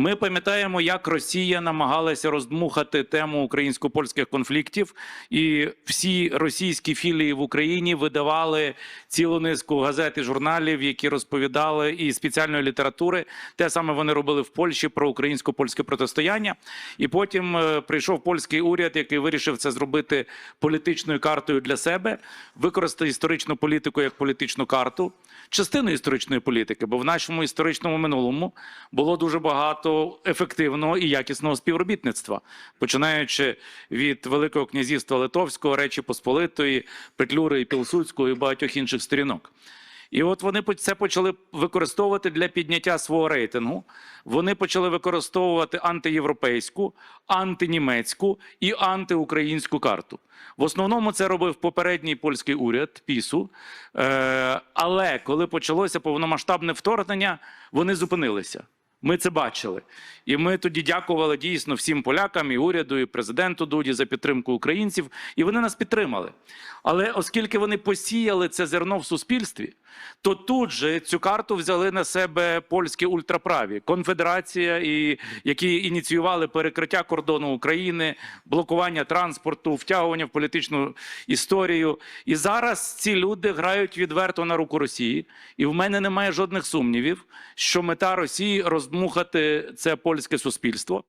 Ми пам'ятаємо, як Росія намагалася роздмухати тему українсько-польських конфліктів, і всі російські філії в Україні видавали цілу низку газет і журналів, які розповідали і спеціальної літератури. Те саме вони робили в Польщі про українсько-польське протистояння. І потім е, прийшов польський уряд, який вирішив це зробити політичною картою для себе, використати історичну політику як політичну карту, частину історичної політики, бо в нашому історичному минулому було дуже багато ефективного і якісного співробітництва, починаючи від Великого князівства Литовського, Речі Посполитої, Петлюри і Пілсудського і багатьох інших сторінок. І от вони це почали використовувати для підняття свого рейтингу. Вони почали використовувати антиєвропейську, антинімецьку і антиукраїнську карту. В основному це робив попередній польський уряд Пісу. Е, але коли почалося повномасштабне вторгнення, вони зупинилися. Ми це бачили. І ми тоді дякували дійсно всім полякам, і уряду, і президенту Дуді за підтримку українців. І вони нас підтримали. Але оскільки вони посіяли це зерно в суспільстві, то тут же цю карту взяли на себе польські ультраправі, конфедерація, і які ініціювали перекриття кордону України, блокування транспорту, втягування в політичну історію. І зараз ці люди грають відверто на руку Росії. І в мене немає жодних сумнівів, що мета Росії роздмухати це польське суспільство.